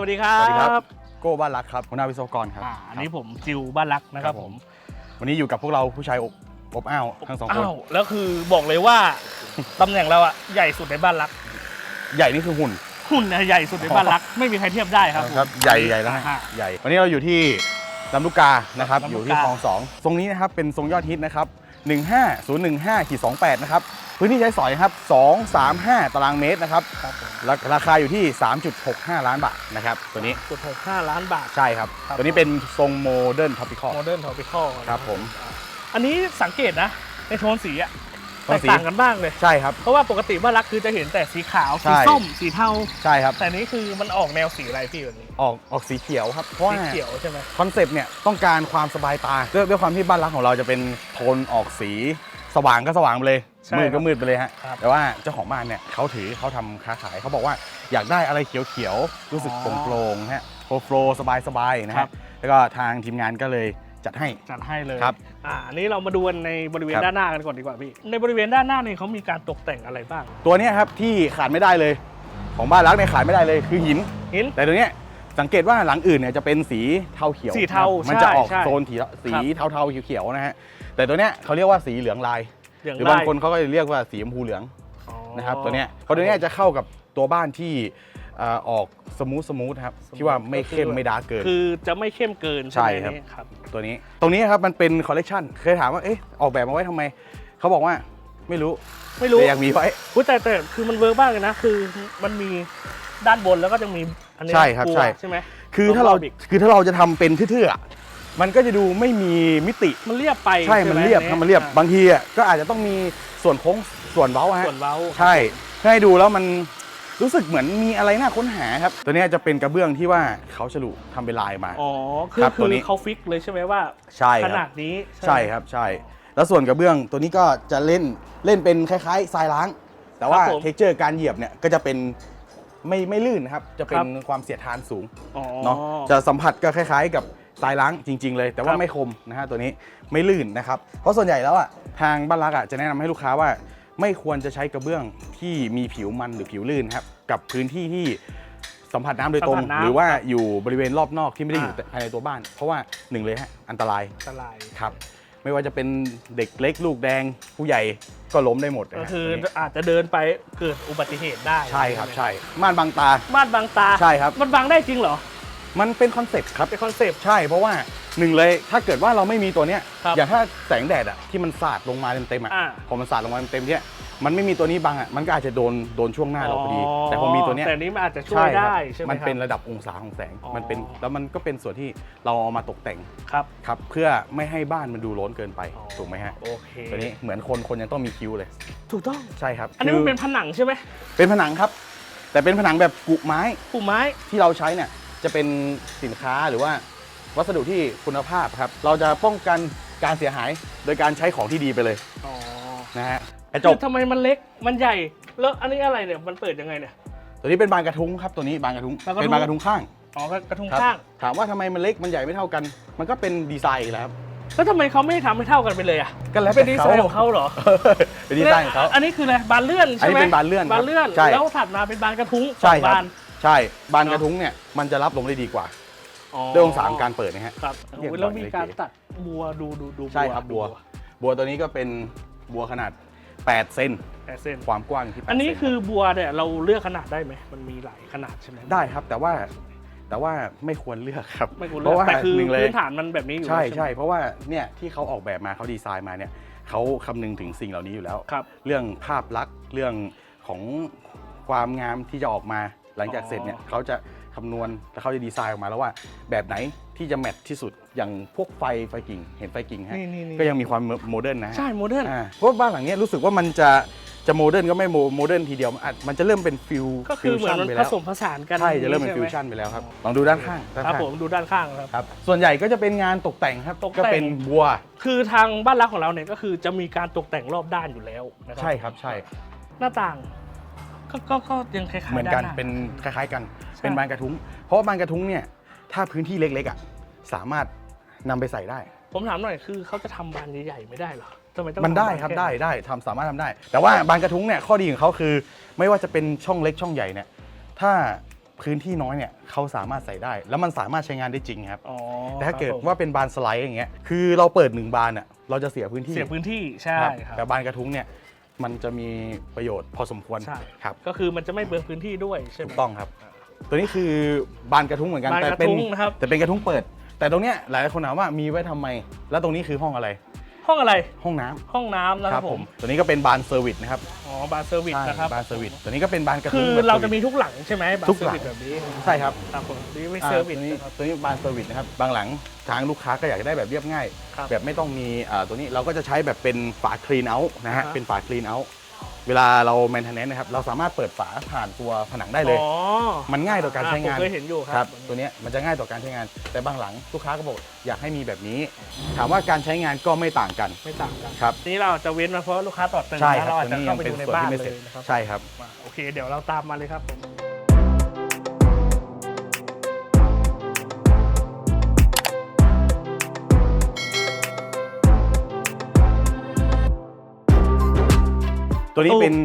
วัสดีครัสวัสดีครับบโก้บ้านรักครับหัวหน้าวิศวกรครับอ่าอันนี้ครับผมจิวบ้านรักนะครับผม วันนี้อยู่กับพวกเราผู้ชายอบอบอ้าวทั้งสองคนอ้าวแล้วคือบอกเลยว่าตำแหน่งเราอะใหญ่สุดในบ้านรัก ใหญ่นี่คือหุ่น หุ่นเนี่ยใหญ่สุดในบ้านรัก ไม่มีใครเทียบได้ครับผมใหญ่ใหญ่แล้วฮะอ่าใหญ่ วันนี้เราอยู่ที่ลำลูกกานะครับ ลำอลูกกายู่ที่คลองสองตรงนี้นะครับเป็นทรงยอดฮิตนะครับ 15015ขีด28 นะครับ พื้นที่ใช้สอยครับ 235 ตารางเมตรนะครับ ครับผมราราคาอยู่ที่ 3.65 ล้านบาทนะครับ ตัวนี้ จุดหกห้าล้านบาท ใช่ครับ ครับ ตัวนี้เป็นทรงโมเดิร์นท็อปิคอล โมเดิร์นทอปิคอลครับผม อันนี้สังเกตนะ ในโทนสีอะโท แตนกสีต่างกันบ้างเลย ใช่ครับ เพราะว่าปกติบ้านรักคือจะเห็นแต่สีขาวใช่สีส้ม สีเทา ใช่ครับ แต่นี้คือมันออกแนวสีอะไรพี่แบบนี้ ออกออกสีเขียวครับ เพราะว่าสีเขียวใช่ไหมคอนเซปต์เนี่ยต้องการความสบายตาด้วยด้วยความที่บ้านรักของเราจะเป็นโทนออกสีสว่างก็สว่างไปเลยใช่มืดครัก็บมืดไปเลยฮะครับแต่ว่าเจ้าของบ้านเนี่ยเขาถือเขาทำค้าขายเขาบอกว่าอยากได้อะไรเขียวๆ รู้สึกอ๋อโปร่งๆฮะโฟล์โฟล์สบายๆนะครัฮะบแล้วก็ทางทีมงานก็เลย จัดให้ จัดให้เลยครับ อ่าอันนี้เรามาดูกันในบริเวณครับ ด้านหน้ากันก่อนดีกว่าพี่ ในบริเวณด้านหน้าเนี่ยเขามีการตกแต่งอะไรบ้าง ตัวเนี้ยครับที่ขาดไม่ได้เลยของบ้านรักเนี่ยขาดไม่ได้เลยคือหิน หิน แต่ตัวเนี้ยสังเกตว่าหลังอื่นเนี่ยจะเป็นสีเทาเขียวสีเทานะครับมันจะออกใช่โซนสีสีครับเทาๆเขียวๆนะฮะแต่ตัวเนี้ยเขาเรียกว่าสีเหลืองลาย เหลืองหรือบางลายคนเขาก็จะเรียกว่าสีชมพูเหลืองอ๋อนะครับตัวเนี้ยเพราะตัวเนี้ยจะเข้ากับตัวบ้านที่เอ่อออกสมูทสมูทครับ ที่ว่าไม่เข้มไม่ดาร์กเกิน คือจะไม่เข้มเกินใช่ไหมครับนี่ครับตัวนี้ ตรงนี้ครับมันเป็นคอลเลกชันเคยถามว่า เอ๊ะ ออกแบบมาไว้ทำไม เขาบอกว่าไม่รู้ ไม่รู้แต่อยากมีไว้อุ๊ยแต่แต่คือมันเวิร์กมากเลยนะ คือมันมีด้านบนแล้วก็จะมีอันนี้ใช่ครับกลัวใช่ใช่ไหมคือถ้าเราลองบอกอีกคือถ้าเราจะทำเป็นทื่อๆอะมันก็จะดูไม่มีมิติ มันเรียบไป ใช่ มันไหเรียบอัครับมันเรียบ บางทีอะก็อาจจะต้องมีส่วนโค้งส่วนเว้าฮะ ส่วนเว้า ใช่ ให้ดูแล้วมัน รู้สึกเหมือนมีอะไรน่าค้นหาครับ ตัวเนี้ยจะเป็นกระเบื้องที่ว่าเขาฉลุทำเป็นลายมา อ๋อ คือครับคืตัวอนี้เขาฟิกเลยใช่ไหมว่า ใช่ขครันาบดนี้ไหมใช่ครับใช่ แล้วส่วนกระเบื้องตัวนี้ก็จะเล่นเล่นเป็นคล้ายๆทรายล้าง แต่ว่าครับผมเท็กเจอร์การเหยียบเนี่ยก็จะเป็นไม่ไม่ลื่นนะครับ จะเป็ครันบความเสียดทานสูงอ๋อ เนาะจะสัมผัสก็คล้ายๆ กับทรายล้างจริง ๆ เลย แต่ว่าครับ ไม่คมนะฮะตัวนี้ไม่ลื่นนะครับ เพราะส่วนใหญ่แล้วอะทางบ้านรักอะจะแนะนำให้ลูกค้าว่า ไม่ควรจะใช้กระเบื้องที่มีผิวมันหรือผิวลื่นครับกับพื้นที่ที่สัมผัสน้ำโดยตรง สัมผัสน้ำหรือว่าอยู่บริเวณรอบนอกที่ไม่ได้อยู่อ่า ภายในตัวบ้าน เพราะว่าหนึ่งเลยฮะอันตรายอันตราย ครับ ไม่ว่าจะเป็นเด็กเล็กลูกแดงผู้ใหญ่ก็ล้มได้หมดนะก็ฮะคือตัวนี้อาจจะเดินไปเกิดอุบัติเหตุได้ใช่ครับไหมใช่ม่านบังตา บ้านบางตา ใช่ครับ มันบังได้จริงเหรอ มันเป็นคอนเซ็ปต์ครับ เป็นคอนเซปต์ ใช่เพราะว่า หนึ่งเลยถ้าเกิดว่าเราไม่มีตัวเนี้ยครับอย่างถ้าแสงแดดอะที่มันสาดลงมาเต็มๆอะอ่า พอมันสาดลงมาเต็มๆเนี่ยมันไม่มีตัวนี้บังอะมันก็อาจจะโดนโดนช่วงหน้าเราพอดี แต่พอมีตัวเนี้ยแต่นี้มันอาจจะช่วยครัได้ใช่ไหมมันครับเป็นระดับองศาของแสงอ๋อ มันเป็นแล้วมันก็เป็นส่วนที่เราเอามาตกแต่งครับครับเพื่อไม่ให้บ้านมันดูโล้นเกินไปอ๋อถูกไหมฮะโอเคตัวนี้เหมือนคนคนยังต้องมีคิ้วเลยถูกต้อง ใช่ครับอันนี้มันคืเป็นผนังใช่ไหมเป็นผนังครับ แต่เป็นผนังแบบกุไม้ปูไม้ ที่เราใช้เนี่ยจะเป็นสินค้าหรือว่า วัสดุที่คุณภาพครับ เราจะป้องกันการเสียหายโดยการใช้ของที่ดีไปเลยอ๋อนะฮะกระจคืกอทำไมมันเล็กมันใหญ่ แล้วอันนี้อะไรเนี่ยมันเปิดยังไงเนี่ย ตัวนี้เป็นบานกระทุ้งครับตัวนี้บานกระทุ้งบานกระทุ้งเป็นบานกระทุ้งข้างอ๋อกระทุงครับข้าง ถามว่าทำไมมันเล็กมันใหญ่ไม่เท่ากัน มันก็เป็นดีไซน์อีกแล้วครับแล้วทำไมเขาไม่ทำให้เท่ากันไปเลยอะก็แล้วเป็นแต่ดีไซน์ของเขาเหรอเป็นดีไซน์ของเขาอันนี้คืออะไรบานเลื่อนใช่ไหมอันนี้เป็นบานเลื่อนครับบานเลื่อนใช่แล้วถัดมาเป็นบานกระทุ้งใช่สองครับบานใช่บานเนอะกระทุ้งเนี่ยมันจะรับลมได้ดีกว่าอ๋อ ด้วยองศาของการเปิดนะฮะ ครับเรียกโอ้ยแล้วหน่อยมีเลยการเก๋ตัดบัวดูดูดูใช่ครับบัว บัวตัวนี้ก็เป็นบัวขนาด 8 เซนแต่เส้น ความกว้างที่8อันนี้เซคือบัวเนี่ยเราเลือกขนาดได้ไหม มันมีหลายขนาดใช่ไหมได้ครับแต่ว่าแต่ว่าไม่ควรเลือกครับไม่ควรเพเลือราะกว่าแต่คือหนึ่งเลย พื้นฐานมันแบบนี้อยู่ใช่แล้วใช่ไหมเพราะว่าเนี่ยที่เขาออกแบบมาเขาดีไซน์มาเนี่ยเขาคำนึงถึงสิ่งเหล่านี้อยู่แล้ว ครับ เรื่องภาพลักษณ์เรื่องของความงามที่จะออกมาหลังจากเสร็จเนี่ยเขาจะ คำนวณแล้วเขาจะดีไซน์ออกมาแล้วว่า แบบไหนที่จะแมทที่สุดอย่างพวกไฟไฟกิ่งเห็นไฟกิ่งฮะนี่นี่นี่ ก็ยังมีความโมเดิร์นนะฮะ ใช่โมเดิร์น อ่าเพราะว่าบ้านหลังเนี้ยรู้สึกว่ามันจะจะโมเดิร์นก็ไม่โมโมเดิร์นทีเดียวมันอาจมันจะเริ่มเป็นฟิลก็คือเหมือนมันไปผแล้วสมผสานกันใช่จะเริ่มเป็นใช่ฟิไหวชั่นไปแล้วครับลองดูด้านข้างด้านครับข้างผมดูด้านข้างครับ ครับ ส่วนใหญ่ก็จะเป็นงานตกแต่งครับตกแต่ง ก็เป็นบัวคือทางบ้านรักของเราเนี่ยก็คือจะมีการตกแต่งรอบด้านอยู่แล้วนะครัใช่ครับใช่หน้าต่างก็ก็ก็ยังคล้ายๆเหมือนกันด้าาเป็นคล้าย ๆกัน ใช่ เป็นบานกระทุ้ง เพราะว่าบานกระทุ้งเนี่ยถ้าพื้นที่เล็กๆอะสามารถนำไปใส่ได้ ผมถามหน่อยคือเขาจะทำบานใหญ่ๆไม่ได้เหรอทำไมต้องมันได้ทำานครับแได้ได้ทำสามารถทำได้ แต่ว่าบานกระทุ้งเนี่ยข้อดีของเขาคือ ไม่ว่าจะเป็นช่องเล็กช่องใหญ่เนี่ยถ้าพื้นที่น้อยเนี่ยเขาสามารถใส่ได้ แล้วมันสามารถใช้งานได้จริงครับ อ๋อแต่ถ้าเกิดครับผมว่าเป็นบานสไลด์อย่างเงี้ยคือเราเปิดหนึ่งบานอะเราจะเสียพื้นที่เสียพื้นที่ใช่ครับครับ แต่บานกระทุ้งเนี่ยมันจะมีประโยชน์พอสมควรใช่ ครับก็คือมันจะไม่เบืองพื้นที่ด้วยใช่ไหมถูกต้องครับ ตัวนี้คือบานกระทุ้งเหมือนกัน บานแต่กระเป็นทุ้งนะครับ แต่เป็นกระทุ้งเปิด แต่ตรงเนี้ยหลายคนถามว่ามีไว้ทำไม แล้วตรงนี้คือห้องอะไร ห้องอะไรห้องน้ำห้องน้ำนะครับผมตัวนี้ก็เป็นบานเซอร์วิสนะครับอ๋อบาร์เซอร์วิสใช่นะครับบานเซอร์วิสตัวนี้ก็เป็นบานกระคืทุ้งอแบบ เราจะซอวิสมีทุกหลังใช่ไหมบาร์ทุกเซอหลัร์ง วิสแบบนี้ใช่ครับครับผมนี่ไม่อ่าเซอร์วิสตัวนี้นะครับ ตัวนี้บานเซอร์วิสนะครับบางหลังทางลูกค้าก็อยากได้แบบเรียบง่าย ครับแบบไม่ต้องมีอ่าตัวนี้เราก็จะใช้แบบเป็นฝาคลีนเอาท์นะฮะอ่าฮะ เป็นฝาคลีนเอาท์ เวลาเราแมนเทนแนนนะครับเราสามารถเปิดฝาผ่านตัวผนังได้เลย อ๋อมันง่ายต่อการใช้งานผมเคยเห็นอยู่คครัรับบตัวเนี้ยมันจะง่ายต่อการใช้งาน แต่บางหลังลูกค้าก็บอกอยากให้มีแบบนี้ ถามว่าการใช้งานก็ไม่ต่างกันไม่ต่างกันครับทีนี้เราจะเว้นมาเพราะลูกค้าต่อเติมใช่นะครับเราอาจตัวจะนี้เข้ายังไปเป็นดูในส่วนบ้านที่ไม่เลเสร็จยนะครับใช่ครับ มาโอเค เดี๋ยวเราตามมาเลยครับผม ตัวนี้ตู้เป็น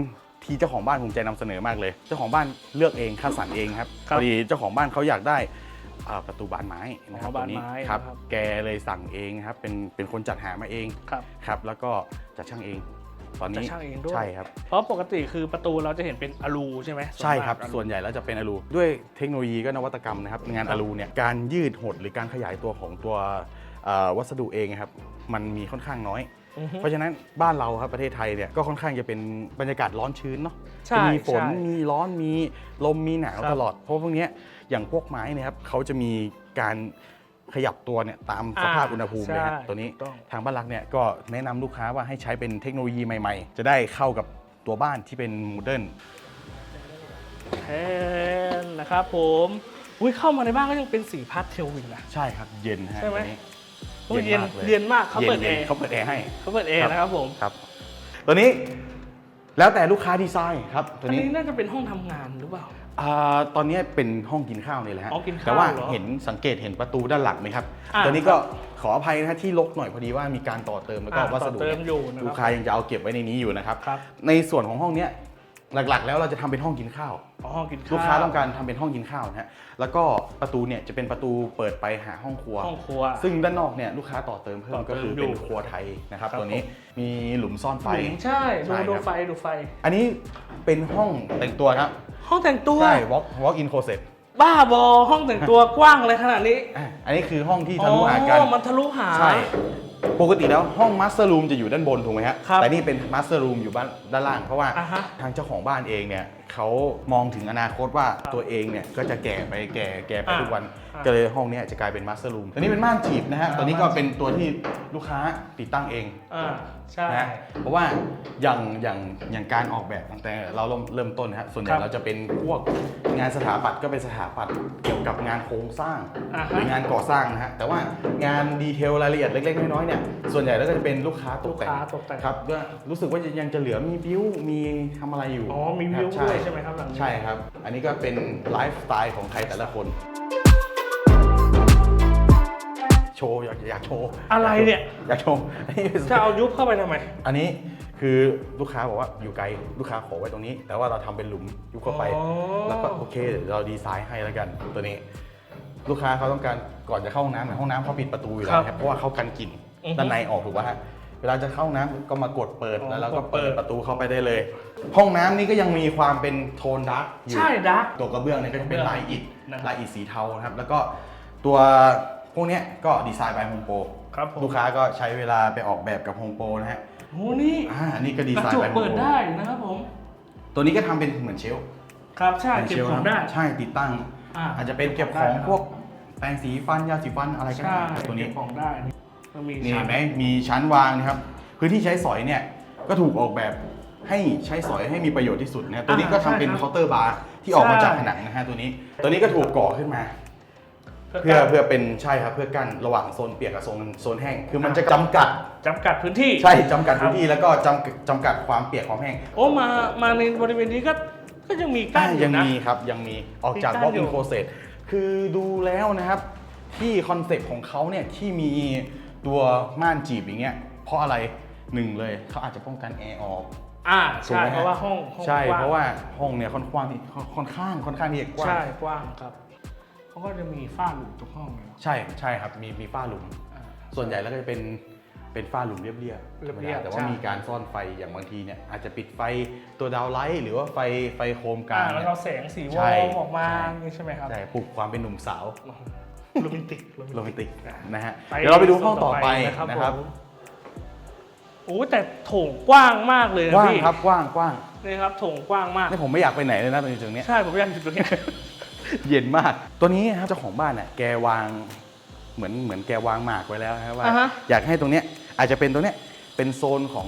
ที่เจ้าของบ้านภูมิใจนำเสนอมากเลย เจ้าของบ้านเลือกเองคัดสรรเองครับครับพอดีเจ้าของบ้านเขาอยากได้อ่าประตูบานไม้นะครับอ๋อตัวนี้บานไม้ครับนะครับ แกเลยสั่งเองครับเป็นเป็นคนจัดหามาเองครับครับ แล้วก็จัดช่างเองตอนนี้จัดช่างเองด้วยใช่ครับเพราะปกติคือประตูเราจะเห็นเป็นอลูใช่ไหมใช่ครับ ส่ส่ววนนใหญ่แล้วจะเป็นอลูด้วยเทคโนโลยีก็นวัตกรรมนะครับ งานอลูเนี่ยการยืดหดหรือการขยายตัวของตัวเอ่อวัสดุเองครับมันมีค่อนข้างน้อยอือฮึ เพราะฉะนั้นบ้านเราครับประเทศไทยเนี่ยก็ค่อนข้างจะเป็นบรรยากาศร้อนชื้นเนาะใช่จะมีฝนใช่มีร้อนมีลมมีหนาวครับ ตลอด เพราะพวกเนี้ยอย่างพวกไม้เนยครับเขาจะมีการขยับตัวเนี่ยตามสภาพอ่าอุณหภูมิเลยฮะใช่ตัวนี้ ถูกต้อง ทางบ้านรักเนี่ยก็แนะนำลูกค้าว่าให้ใช้เป็นเทคโนโลยีใหม่ ๆ จะได้เข้ากับตัวบ้านที่เป็นโมเดิร์น แทนนะครับผมอุ้ยเข้ามาในบ้านก็ยังเป็นสีพาสเทลอยู่นะ ใช่ครับ เย็นฮะใช่ไหม ตัวนี้ โอ้ยเย็นมากลเย็นมากเขาเปิดแอย็นร์ๆเขาเปิดแอร์ให้ เขาเปิดแอร์ครับ นะครับผมครับ ตัวนี้แล้วแต่ลูกค้าดีไซน์ครับตัอัวนนี้นี้น่าจะเป็นห้องทำงานหรือเปล่า อ่าตอนนี้เป็นห้องกินข้าวนี่แหละฮะอ๋อกินข้าวแต่ว่าเหรอเห็นสังเกตเห็นประตูด้านหลังไหมครับอ่าตัวนี้ก็ขออภัยนะฮะที่ลกหน่อยพอดีว่ามีการต่อเติมแล้วก็อ่าวัสดุต่อเติมอยู่นะครับลูกค้ายังจะเอาเก็บไว้ในนี้อยู่นะครับ ครับ ในส่วนของห้องเนี้ย หลักๆ แล้วเราจะทำเป็นห้องกินข้าว อ๋อห้องกินข้าวลูกค้าต้องการทำเป็นห้องกินข้าวนะฮะ แล้วก็ประตูเนี่ยจะเป็นประตูเปิดไปหาห้องครัว ห้องครัว ซึ่งด้านนอกเนี่ยลูกค้าต่อเติมเพิ่ต่มอเติมก็คืออยู่เป็นครัวไทยนะครับครับ ตัวนี้มีหลุมซ่อนไฟหลุมใช่ใช่ดูครับ ดูไฟดูไฟ อันนี้เป็นห้องแต่งตัวครับห้องแต่งตัว ใช่ walk walk in closet บ้าบอห้องแต่งตัวกว้างเลยขนาดนี้อะอันนี้คือห้องที่ทะลุหากัน อ๋อมันทะลุหา ใช่ ปกติแล้วห้องมาสเตอร์รูมจะอยู่ด้านบนถูกไหมฮะ ครับแต่นี่เป็นมาสเตอร์รูมอยู่บ้านด้านล่าง เพราะว่าอ่าฮะ ทางเจ้าของบ้านเองเนี่ย เขามองถึงอนาคตว่าตัวเองเนี่ยก็จะแก่ไปแก่แก่ไปอ่าทุกวัน อ่าก็เลยห้องเนี้จะกลายเป็นมาสเตอร์รูมตัวนี้เป็นม่านจีบนะฮะ อ่าตัวนี้ก็เป็นตัวที่ลูกค้าติดตั้งเองอ่าใช่ นะ เพราะว่าอย่างอย่างอย่างการออกแบบตั้งแต่เราเริ่มเริ่มต้นนะฮะ ส่วนใหญ่ครับเราจะเป็นพวกงานสถาปัตย์ก็เป็นสถาปัตย์เกี่ยวกับงานโครงสร้างอ่าฮะ หรืองานก่อสร้างนะฮะ แต่ว่างานดีเทลรายละเอียดเล็กๆน้อยๆเนี่ย ส่วนใหญ่แล้วก็จะเป็นลูกค้าตลูกกแต่ง ค้าตกแต่ง ครับก็รู้สึกว่ายังจะเหลือมีบิวมีทำอะไรอยู่อ๋อมีวิวครับด้วยใช่ไหมครับหลังนี้ใช่ครับ อันนี้ก็เป็นไลฟ์สไตล์ของใครแต่ละคน โชว์อยากอยากโชว์อะไรเนี่ย อยากโชว์อันนี้จะเอายุบเข้าไปทำไม อันนี้คือลูกค้าบอกว่าอยู่ไกลลูกค้าขอไว้ตรงนี้ แต่ว่าเราทำเป็นหลุมยุบเข้าไป อ๋อ แล้วก็โอเคเดี๋ยวเราดีไซน์ให้แล้วกันตัวนี้ ลูกค้าเขาต้องการก่อนจะเข้าห้องน้ำเนี่ยห้องน้ำเขาปิดประตูอยู่แล้วนะครับเพราะว่าเขากันกลิ่นอือฮึด้านในออกถูกป่ะฮะเวลาจะเข้าห้องน้ำก็มากดเปิดอ๋อแล้วเราก็กดเปิเปิดดประตูเข้าไปได้เลย ห้องน้ำนี่ก็ยังมีความเป็นโทนดาร์กอยู่ ใช่ดัก ตัวกระเบื้องเนี่ยก็จะเป็นลายอิฐนะครับลายอิฐสีเทานะครับ แล้วก็ตัวพวกเนี้ยก็ดีไซน์ by Home Pro ครับผม ลูกค้าก็ใช้เวลาไปออกแบบกับ Home Pro นะฮะโหนี่อ่าอันนี้ก็ดีกระไซน์จกไปเปิดได้นะครับผม ตัวนี้ก็ทำเป็นเหมือนเชลฟ์ครับ ใช่เป็นเก็บชลฟ์ของได้ ใช่ติดตั้ง อ่า อาจจะเป็นเก็บของได้ครับพวกแปรงสีฟันยาสีฟันอะไรก็ใช่ได้ตัวนี้ เก็บของได้นี่มันมีนี่ชั้เห็นไหมมีชั้นวางนะครับ พื้นที่ใช้สอยเนี่ยก็ถูกออกแบบ ให้ใช้สอยให้มีประโยชน์ที่สุดนะตัวนี้ก็ทำเป็นเคาน์เตอร์บาร์ที่ออกมาจากผนังนะฮะตัวนี้ ตัวนี้ก็ถูกก่อขึ้นมา เพื่อเพื่อเป็นใช่ครับเพื่อกั้นระหว่างโซนเปียกกับโซนโซนแห้งคือมันจะจำกัด จำกัดพื้นที่ ใช่จำกัดพื้นที่แล้วก็จำจำกัดความเปียกความแห้งโอ้มามาในบริเวณนี้ก็ก็ยังมีกั้นอยัยู่งนะ มีครับยังมีออกจาก มีวกั้อล์นกอยู่อินโ o เซ t คือดูแล้วนะครับ ที่คอนเซปต์ของเขาเนี่ยที่มีตัวม่านจีบอย่างเงี้ยเพราะอะไรหนึ่งเลยเขาอาจจะป้องกันแอร์ออก อ่าถูกใช่ไหมฮะเพราะว่าห้องห้องใช่กว้งเพราะว่าห้องเนี่ยค่อนข้างที่ค่อนข้างค่อนข้างที่จะกว้างใช่กว้างครับเขาก็จะมีฝ้าหลุมทุกห้องเลยเนาะใช่ใช่ครับมีมีฝ้าหลุม อ่า ส่วนใหญ่แล้วก็จะเป็นเป็นฝ้าหลุมเรียบๆเรียบๆธรรมดาแต่ว่าใช่ มีการซ่อนไฟอย่างบางทีเนี่ยอาจจะปิดไฟตัวดาวไลท์หรือว่าไฟไฟโคมกลาอ่างแล้วเนี่ย เราแสงสีวใช่อลออกมาใช่ อย่างนี้ใช่ไหมครับใช่ปลุกความเป็นหนุ่มสาวโรแมนติก โรแมนติกนะฮะไปเดี๋ยวเราไปดูห้องต่อไปนะครับนะครับผม โอ้แต่โถงกว้างมากเลยนะกว้างพี่ครับกว้างกว้างนี่ครับโถงกว้างมากนี่ผมไม่อยากไปไหนเลยนะตรงนี้ตรงเนี้ยใช่ผมอยากอยู่ตรงเนี้ย เย็นมาก ตัวนี้ครับเจ้าของบ้านเนี่ยแกวางเหมือนเหมือนแกวางหมากไว้แล้วนะครับว่า อ่าฮะ อยากให้ตรงเนี้ยอาจจะเป็นตรงเนี้ยเป็นโซนของ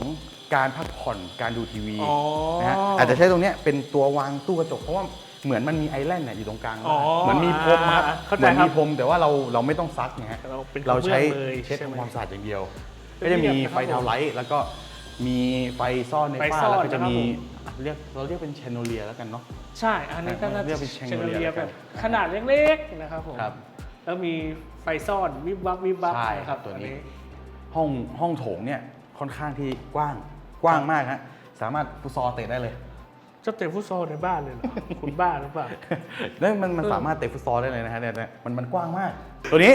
การพักผ่อนการดูทีวีอ๋อ นะฮะอาจจะใช้ตรงเนี้ยเป็นตัววางตู้กระจกเพราะว่าเหมือนมันมีไอแลนด์เนี่ยอยู่ตรงกลางอ๋อเหมือนมีพรมครับอ่าเข้าเหใจมือนครับมีพรมแต่ว่าเราเราไม่ต้องซักนะฮะเราเป็นเราใช้กระเบื้องเลยเช็ดใช่ไหม ทำความสะอาดอย่างเดียวเป็น ก็จะมีเรียบนะครับไฟทาวไลท์แล้วก็มีไฟซ่อนในไฟฝ้าซ่อนแล้วก็จะมีนะครับเรียกเราเรียกเป็นแชนโนเลียแล้วกันเนาะ ใช่ อันนี้ก็น่าเรีจะยกเป็นเชแชนนโดเลียเลียแล้วกัแบน บขนาดเล็กๆนะครับผมครับ แล้วมีไฟซ่อนวิบวับวิบวับใช่นะครับตัวนี้ อั ห้องห้องโถงเนี่ยค่อนข้างที่กว้างกว้างมากฮะสามารถฟุตซอลเตะได้เลย จะเตะฟุตซอลในบ้านเลยเหรอ คุณบ้าหรือเปล่า แล้วมันมันเออสามารถเตะฟุตซอลได้เลยนะฮะเนี่ยเนี่ยมันมันกว้างมาก ตัวนี้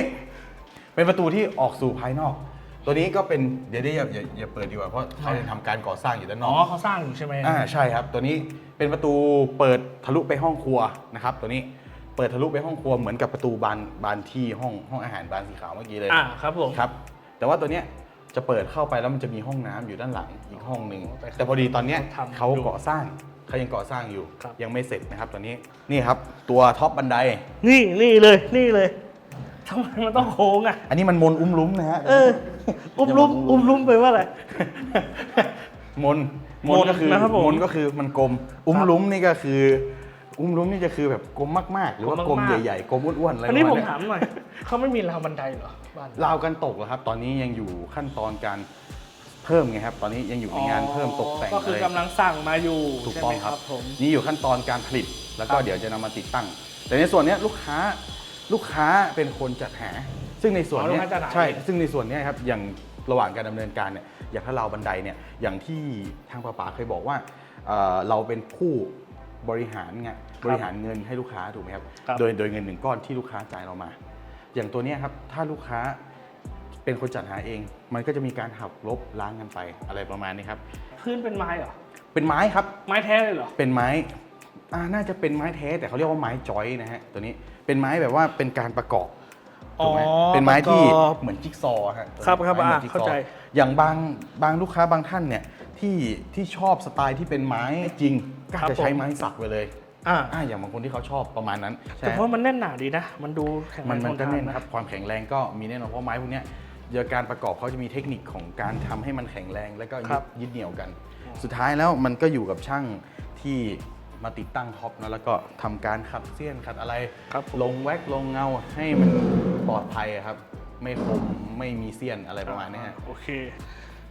เป็นประตูที่ออกสู่ภายนอก ตัวนี้ก็เป็นเดี๋ยวได้อย่าอย่าอย่าเปิดดีกว่าเพราะเขาจะทำการก่อสร้างอยู่ด้านนอ๋ออก เขาสร้างอยู่ใช่ไหมอ่าใช่ครับ ตัวนี้เป็นประตูเปิดทะลุไปห้องครัวนะครับ ตัวนี้เปิดทะลุไปห้องครัวเหมือนกับประตูบานบานที่ห้องห้องอาหารบานสีขาวเมื่อกี้เลยอ่าครับผม ครับ แต่ว่าตัวเนี้ยจะเปิดเข้าไปแล้วมันจะมีห้องน้ำอยู่ด้านหลังอีกห้องหนึ่งอ๋อแต่แต่พอดีตอนเนี้ยเขาทำเขาอยู่ก่อสร้างเขายังก่อสร้างอยู่ ครับ ยังไม่เสร็จนะครับตัวนี้นี่ครับตัวท็อปบันได นี่นี่เลยนี่เลย ทำไมมันต้องโค้งอะ อันนี้มันมนอุ้มลุ้มนะฮะเออ อุ้มลุ้มอุ้มลุ้มไปว่าอะไร มนมนก็คือมนนะครับผมมนก็คือมันกลม อุ้มครับลุ้มนี่ก็คือ อุ้มลุ้มนี่จะคือแบบกลมมากๆ หรือว่ากกลลมมมากๆใหญ่ๆกลมอ้วนๆอะไรอันนี้ปผระมมาณเนี้ยถามหน่อยเขาไม่มีราวบันไดเหรอบ้านราวกันตกเหรอครับ ตอนนี้ยังอยู่ขั้นตอนการเพิ่มไงครับ ตอนนี้ยังอยู่ในงานเพิ่มตกแต่งก็คือเลยกำลังสั่งมาอยู่ถูกใช่ต้อไหงมครับผมนี่อยู่ขั้นตอนการผลิต แล้วก็ครับเดี๋ยวจะนำมาติดตั้ง แต่ในส่วนเนี้ยลูกค้า ลูกค้าเป็นคนจัดหา ซึ่งในส่วนเนี้ยอ๋อลูกค้าจัดหาใช่ เอง ซึ่งในส่วนเนี้ยครับอย่างระหว่างการดำเนินการเนี่ยอย่างถ้าเราบันไดเนี่ยอย่างที่ทางป้าป๋าเคยบอกว่าเอ่อเราเป็นผู้บริหารไงบริหารเงินให้ลูกค้าถูกไหมครับครับ โดยโดยเงินหนึ่งก้อนที่ลูกค้าจ่ายเรามา อย่างตัวเนี้ยครับถ้าลูกค้าเป็นคนจัดหาเอง มันก็จะมีการหักลบล้างกันไปอะไรประมาณนี้ครับพื้นเป็นไม้เหรอ เป็นไม้ครับ ไม้แท้เลยเหรอ เป็นไม้อ่าน่าจะเป็นไม้แท้แต่เขาเรียกว่าไม้จอยนะฮะตัวนี้ เป็นไม้แบบว่าเป็นการประกอบถูกไหมอ๋อเป็นไม้ที่ประกอบเหมือนจิ๊กซอว์ฮะครับครับไม้หมืนอะจิ๊กซเข้าใจ อย่างบางบางลูกค้าบางท่านเนี่ยที่ที่ชอบสไตล์ที่เป็นไม้จริงก็ครับจะใช้ผมไม้สักไปเลยอ่าอ่าอย่างบางคนที่เขาชอบประมาณนั้นใช่แต่เพราะมันแน่นหนาดีนะ มันดูแข็งแรมันงมันก็ทแน่นนะครับความแข็งแรงก็มีแน่นอนเพราะไม้พวกเนี้ยเดี๋ยวการประกอบเขาจะมีเทคนิคของการทำให้มันแข็งแรงแล้วก็คยึรัดบยึดเหนี่ยวกัน สุดท้ายแล้วมันก็อยู่กับช่างที่ มาติดตั้งท็อปนะแล้วก็ทำการขัดเสี้ยนขัดอะไรครับผมลงแว็กลงเงาให้มันปลอดภัยอะครับ ไม่คมไม่มีเสี้ยนอะไรประมาณเนี้ยฮะ โอเค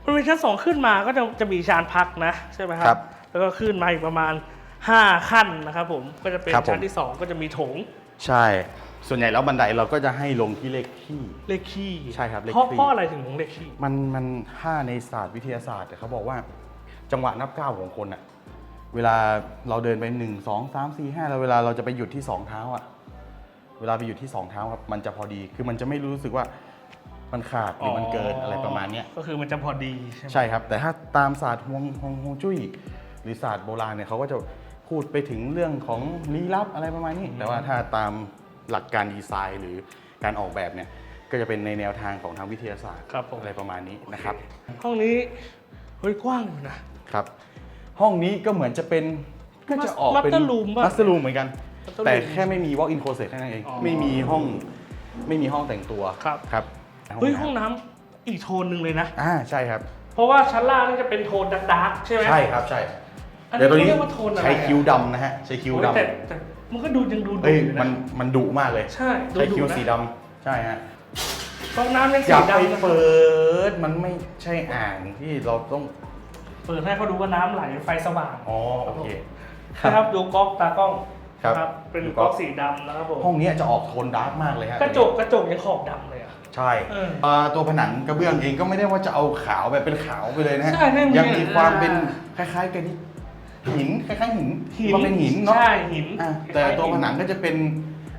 บริเวณชั้นสองขึ้นมาก็จะจะมีชานพักนะใช่ไหมคครัรับบแล้วก็ขึ้นมาอีกประมาณ 5 ขั้นนะครับผมก็จะเป็นครับผม ชั้นที่ 2 ก็จะมีโถงใช่ ส่วนใหญ่แล้วบันไดเราก็จะให้ลงที่เลขที่ เลขขี้ใช่ครับเลขเพราะขี้เพราะอะไรถึงลงเลขขี้มันมันถ้าในศาสตร์วิทยาศาสตร์เนี่ยเขาบอกว่า จังหวะนับก้าวของคนอะ เวลาเราเดินไปหนึ่งสองสามสี่ห้าแล้วเวลาเราจะไปหยุดที่สองเท้าอะเวลาไปหยุดที่สองเท้าครับมันจะพอดี คือมันจะไม่รู้สึกว่ามันขาดหรือมันเกินอะไรประมาณเนี้ย ก็คือมันจะพอดีใช่ไหมใช่ครับ แต่ถ้าตามศาสตร์ฮวงฮวงฮวงจุ้ยหรือศาสตร์โบราณเนี่ยเขาก็จะพูดไปถึงเรื่องของลี้ลับอะไรประมาณนี้ แต่ว่าถ้าตามหลักการดีไซน์หรือการออกแบบเนี่ยก็จะเป็นในแนวทางของทางวิทยาศาสตร์ครับผม อะไรประมาณนี้นะครับ ห้องนี้เฮ้ยกว้างอยู่นะครับ ห้องนี้ก็เหมือนจะเป็นก็จะออกเป็น Master room ป่ะมัสเตอร์รูมเหมือนกัน Master แต่ room แค่ไม่มี walk in closet แค่นั้นเอง อ๋อไม่มีห้องไม่มีห้องแต่งตัวครับ ครับเฮ้ยน้ำห้องน้ำอีกโทนหนึ่งเลยนะ อ่าใช่ครับ เพราะว่าชั้นล่างนี่จะเป็นโทนดาร์กๆใช่ไหมใช่ครับใช่อันเดี๋นี้ยวตัวนี้เขาเรียกว่าโทนอะไรใช้อะคิ้วดำนะฮะใช้คิ้วโอ้ยดำ แต่แต่มันก็ดูยังดูดุเอ้ยอยู่มันะนมันดุมากเลย ใช่ดูใช้ดุคิ้วนะ สีดำใช่ฮะห้องน้ำเป็นอสีย่าไปดำนะเปิดมันไม่ใช่อ่างที่เราต้องเปิดให้เขาดูว่าน้ำไหลไฟสว่างอ๋อโอเคนะครับดูก๊อกตากล้องครับนะเป็นดูก๊ก๊ออกกสีดำนะครับผมห้องเนี้ยจะออกโทนดาร์กมากเลยฮะกระจกกระจกยังขอบดำเลยอะใช่เออเอ่อตัวผนังกระเบื้องเองก็ไม่ได้ว่าจะเอาขาวแบบเป็นขาวไปเลยนะฮะใช่ไม่มียังมีความเป็นอ่าคล้ายๆกันนี่หินคล้ายๆหินหินมันเป็นหินเนาะใช่หินอะแต่ตัวผนังก็จะเป็น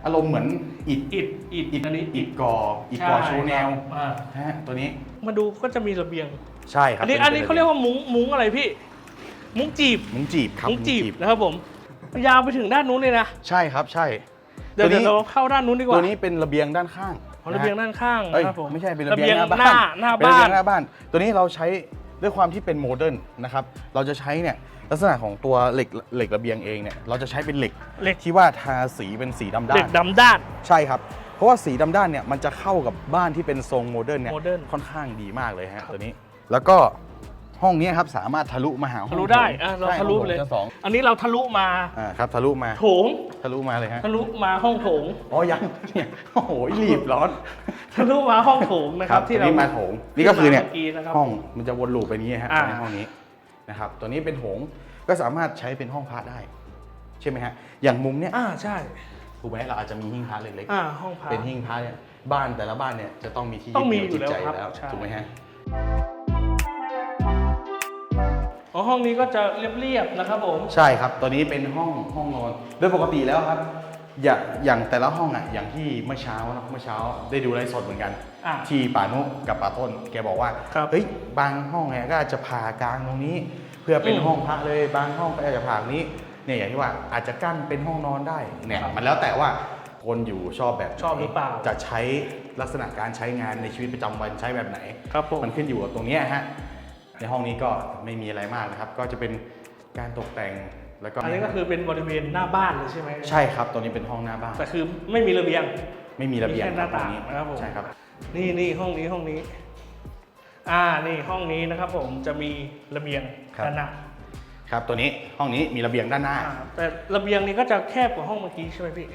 อารมณ์เหมือนอิฐอิฐอิฐอิฐอันนี้อิฐก่ออิฐก่อโชว์แนวอ่าฮะตัวนี้มาดูก็จะมีระเบียง ใช่ครับอันนี้ป็อันนี้เขาเรียกว่ามุ้งมุ้งอะไรพี่ มุ้งจีบ มุ้งจีบครับมุ้งจีบนะครับผม ยาวไปถึงด้านนู้นเลยนะ ใช่ครับใช่เดี๋ยวตัวนี้เดี๋ยวเราเข้าด้านนู้นดีกว่าตัวนี้เป็นระเบียงด้านข้างอ๋อระเบียงนฮด้านข้างเอ้ยนะครับผมไม่ใช่เป็นระเบียงหน้าหบ้าน้านหน้าเป็นระบ้าเบียนงหน้าบ้าน ตัวนี้เราใช้ด้วยความที่เป็นโมเดิร์นนะครับ เราจะใช้เนี่ยลักษณะของตัวเหล็กเหล็กระเบียงเองเนี่ยเราจะใช้เป็นเหล็กเหล็กที่ว่าทาสีเป็นสีดำด้าเด็กนดำด้านใช่ครับเพราะว่าสีดำด้านเนี่ยมันจะเข้ากับบ้านที่เป็นทรงโมเดิร์นเนี่ยโมเดิร์นค่อนข้างดีมากเลยฮะตัวนี้ แล้วก็ห้องนี้ครับสามารถทะลุมาหาห้องทะลุได้โถงอะเราใช่ทะลุห้องเลยโถงชั้นสองอันนี้เราทะลุมาอ่าครับทะลุมาโถง ทะลุมาเลยฮะทะลุมาห้องโถง อ๋อยังเนี่ยโอ้โหรีบร้อนทะลุมาห้องโถงนะครับที่ตัวเรานี้มาโถงนี่ก็คือเนี่ยที่มาเมื่อกี้นะครับ ห้องมันจะวนลูปไปนี้ฮะอ่า ในห้องนี้นะครับตัวนี้เป็นโถงก็สามารถใช้เป็นห้องพระได้ ใช่ไหมฮะอย่างมุมเนี้ยอ่าใช่ ถูกไหมเราอาจจะมีหิ้งพระเล็กอ่าห้องพัๆกเป็นหิ้งพระเนี่ยบ้านแต่ละบ้านเนี่ยจะต้องมีที่ต้องมียึดเหนี่ยวจิตใจอยู่แล้วแล้วครับใช่ ถูกไหมฮะอ๋อ ห้องนี้ก็จะเรียบๆนะครับผมใช่ครับตัวนี้เป็นห้องห้องนอนโดยปกติแล้วครับ อย่างอย่างแต่ละห้องอะอย่างที่เมื่อเช้าเนอะเมื่อเช้าได้ดูไลฟ์สดเหมือนกัน อ่าที่ป่านุกับป่าต้น แกบอกว่าครับเฮ้ยบางห้องเนี่ยก็อาจจะผ่ากลางตรงนี้ เพื่อเป็นอืมห้องพระเลยบางห้องก็อาจจะผ่าตรงนี้เนี่ยอย่างที่ว่าอาจจะกั้นเป็นห้องนอนได้เนี่ยครับมันแล้วแต่ว่าคนอยู่ชอบแบบไนชอบหรือเปล่า จะใช้ลักษณะการใช้งานในชีวิตประจำวันใช้แบบไหน ครับผม มันขึ้นอยู่กับตรงเนี้ยฮะ ในห้องนี้ก็ไม่มีอะไรมากนะครับ ก็จะเป็นการตกแต่งแล้วก็อันนี้ก็คือเป็นบริเวณหน้าบ้านเลยใช่ไหมใช่ครับ ตัวนี้เป็นห้องหน้าบ้าน แต่คือไม่มีระเบียง ไม่มีระเบียงมีแค่หน้าต่างตรงนี้นะครับผมใช่ครับ นี่นี่ห้องนี้ห้องนี้ อ่านี่ห้องนี้นะครับ ผมจะมีระเบียงครับด้านหน้าครับตัวนี้ห้องนี้มีระเบียงด้านหน้าอ่าแต่ระเบียงนี้ก็จะแคบกว่าห้องเมื่อกี้ใช่ไหมพี่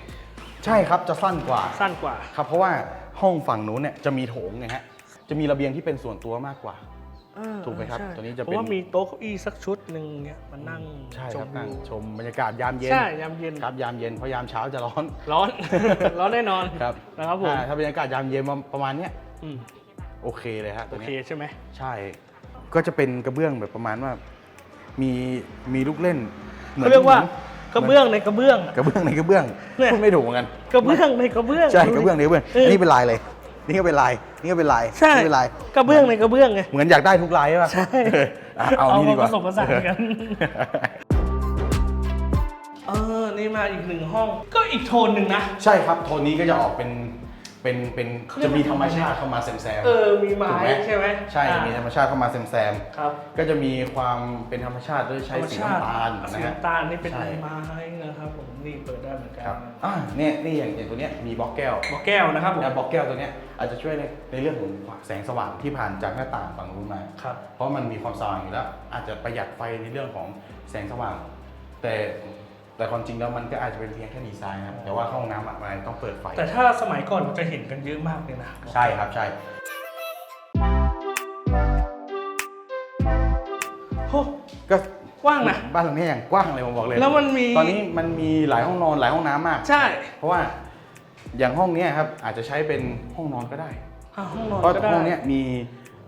ใช่ครับจะสั้นกว่าสั้นกว่าครับ เพราะว่าห้องฝั่งนู้นเนี่ยจะมีโถงไงฮะจะมีระเบียงที่เป็นส่วนตัวมากกว่า ถูกไหมครับใช่ตัวนี้จะเพเป็นราะว่ามีโต๊ะเก้าอี้สักชุดหนึ่งเนี่ยมานั่งใช่ชครัมบนั่งวิวชมบรรยากาศยามเย็นใช่ยามเย็นครับยามเย็นเพราะยามเช้าจะร้อนร้อน ร้อนแน่นอนครับนะครับผมอ่าถ้าบรรยากาศยามเย็นประมาณเนี้ยอืมโอเคเลยฮะโอตัวเคเนี้ยใช่ไหมใช่ ก็จะเป็นกระเบื้องแบบประมาณว่า มีมีลูกเล่นหมือนเขาเรียกว่าหมือนกระเบื้องในกระเบื้อง กระเบื้องในกระเบื้องเนี่ย พูดไม่ถูกเหมือนกัน กระเบื้องในกระเบื้อง ใช่กระเบื้องในกระเบื้องเออ นี่เป็นลายเลย นี่ก็เป็นลาย นี่ก็เป็นลายใช่นี่เป็นลายกระเบื้องในกระเบื้องไง เหมือนอยากได้ทุกลายใช่ป่ะใช่เออเอานี่ดีกว่าเอามาผสมผสานกันเออ นี่มาอีกหนึ่งห้อง ก็อีกโทนหนึ่งนะ ใช่ครับ โทนนี้ก็จะออกเป็น เป็นเป็นจะมีธรรมชาติเข้ามาแซมแซม เออ มีไม้ถูกไหม ใช่ไหมใช่อ่ามีธรรมชาติเข้ามาแซมแซมครับก็จะมีความเป็นธรรมชาติด้วยใช้สีน้ำตาลสีนะฮะ น้ำตาลนี่เป็นใช่ ไม้นะครับผมนี่เปิดได้เหมือนกัครับนอ่าเนี่ยนี่อย่างอย่างตัวเนี้ยมีบล็อกแก้ว บอกแก้วนะครับผมแล้วบล็อกแก้วตัวเนี้ยอาจจะช่วยในในเรื่องของแสงสว่างที่ผ่านจากหน้าต่างฝั่งนู้นมา ครับ เพราะมันมีความสว่างอยู่แล้ว อาจจะประหยัดไฟในเรื่องของแสงสว่าง แต่ แต่ความจริงแล้วมันก็อาจจะเป็นเพียงแค่ดีไซน์นะครับแต่ว่าห้องน้ำอะมันต้องเปิดไฟ แต่ถ้าสมัยก่อนเราจะเห็นกันเยอะมากเลยนะใช่ครับใช่ โอ้ก็กว้างนะ บ้านหลังนี้อย่างกว้างเลยผมบอกเลยแล้วมันมี ตอนนี้มันมีหลายห้องนอนหลายห้องน้ำมาก ใช่เพราะว่าอย่างห้องเนี้ยครับอาจจะใช้เป็นห้องนอนก็ได้ อะห้องนอนเพราะก็ได้ห้องเนี้ยมี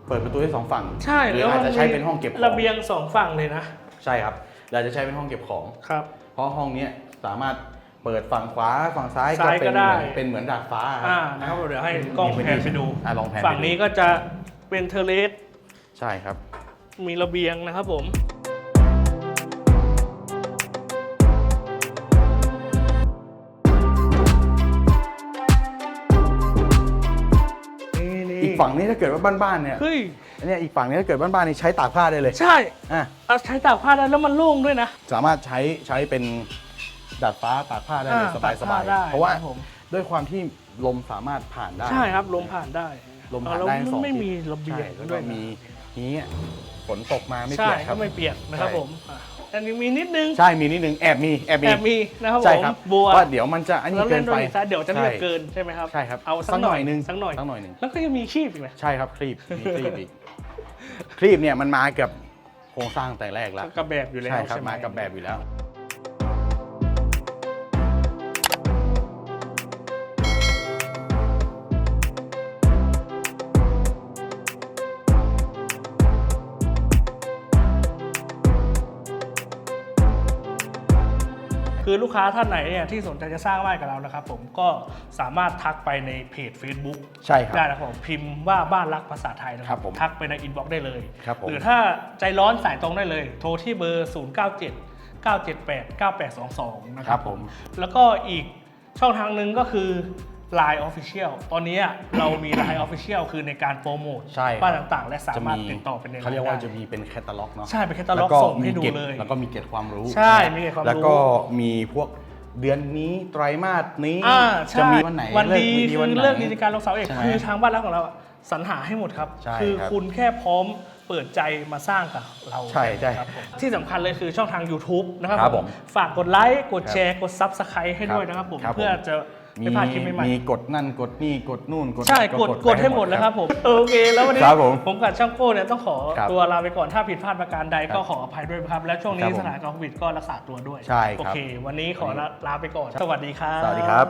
เปิดประตูได้สองฝั่งใช่หรือแล้วอาจมันจะใช้มีเป็นห้องเก็บของระเบียงสองฝั่งเลยนะ ใช่ครับเราจะใช้เป็นห้องเก็บของ ครับ เพราะห้องเนี้ยสามารถเปิดฝั่งขวาฝั่งซ้ายซ้ายเป็นก็ได้เหมือนเป็นเหมือนดาดฟ้าครับอ่านะครับเดี๋ยวให้กล้องมีแพนไปดู อะลองแพนฝั่งนี้ก็จะเป็นเทอร์เลส ใช่ครับ มีระเบียงนะครับผม ฝั่งนี้ถ้าเกิดว่าบ้านๆเนี่ยเฮ้ยอันเนี้ยอีกฝั่งนี้ถ้าเกิดบ้านๆนี่ใช้ตากผ้าได้เลยใช่อะเอาใช้ตากผ้าได้แล้วมันโล่งด้วยนะ สามารถใช้ใช้เป็นดาดฟ้าตากผ้าได้เลยอ่าสบายตากสผ้าบายได้เพราะว่าครับผม ด้วยความที่ลมสามารถผ่านได้ ใช่ครับลมผ่านได้ลมผ่านแล้วได้ทั้งสองไม่ทิศมีระเบียงใช่แล้วด้ก็วยนะมีนี้ยฝนตกมาไม่ใช่เปียกคก็รับ ไม่เปียกนะครับใช่ ผมอะ อันนี้มีนิดนึงใช่มีนิดนึงแอบมีแอบมีแอบมีนะครับผใช่มครับบัวว่าเดี๋ยวมันจะอันนี้แล้วเกิเล่นนดไปนตรีซะเดี๋ยวจะเรียกเกินใช่ไหมครับใช่ครับเอาสักสักหหน่น่ออยยนึงสักหน่อยสักหน่อยหนึ่ง แล้วก็ยังมีคีบอีกไหมใช่ครับครีบมีครีบอีกครีบเนี่ยมันมากับโครงสร้างแต่แรกแล้ว กับแบบอยู่แล้วใช่ครับไห มากับแบบอยู่แล้ว คือลูกค้าท่านไหนเนี่ยที่สนใจจะสร้างบ้านกับเรานะครับผมก็สามารถทักไปในเพจ Facebook ใช่ครับ ได้นะครับผมพิมพ์ว่าบ้านรักภาษาไทยนะคครัรับบผมทักไปในอินบ็อกซ์ได้เลย ครับผม หรือถ้าใจร้อนสายตรงได้เลย โทรที่เบอร์ 0 9 7 9 7 8 9 8 2 2 นะคครัรับบผม แล้วก็อีกช่องทางหนึ่งก็คือ Line Official ตอนนี้เรามี Line Official คือในการโปรโมทใช่ครับ บ้านต่างๆ และสาจะมารถมีติดต่อเป็นในเขาเรียกว่าได้จะมีเป็นแคตตาล็อกเนาะใช่เป็นแคตตาล็อกแล้วส่งให้ดูมีก็บเลย แล้วก็มีเก็บความรู้ใช่มีเก็บความรู้ แล้วก็มีพวกเดือนนี้ไตรมาสนี้อ่าจะใช่มีวันไหนวันดีเลิกคืวัอนไหนเลิกดีในการลงเสาเอก ใช่ไหมคือทางบ้านรักของเราอะสรรหาให้หมดครับ ใช่คือครับคุณแค่พร้อมเปิดใจมาสร้างกับเราใช่ใช่ครับผมที่สำคัญเลยคือช่องทาง YouTube นะครับครับผผมมฝากกดไลค์ กดแชร์ กด Subscribe ให้ด้วยนะครับผม ครับผม เพื่อจะ มีไม่พลาดคลิปใหม่มีกดนั่นกดนี่กดนู่นกดๆใช่กดกดให้หมดเลยครับผมโอเคแล้ววันนี้ครับผมผมกับช่างโก้เนี่ยต้องขอครับตัวลาไปก่อนถ้าผิดพลาดประการใดก็ครับขออภัยด้วยครับ และช่วงคนี้รับผมสถานการณ์โควิดก็รักษาตัวด้วยใช่ครับโอเค วันนี้ขอลาลาไปก่อน สวัสดีครับ สวัสดีครับ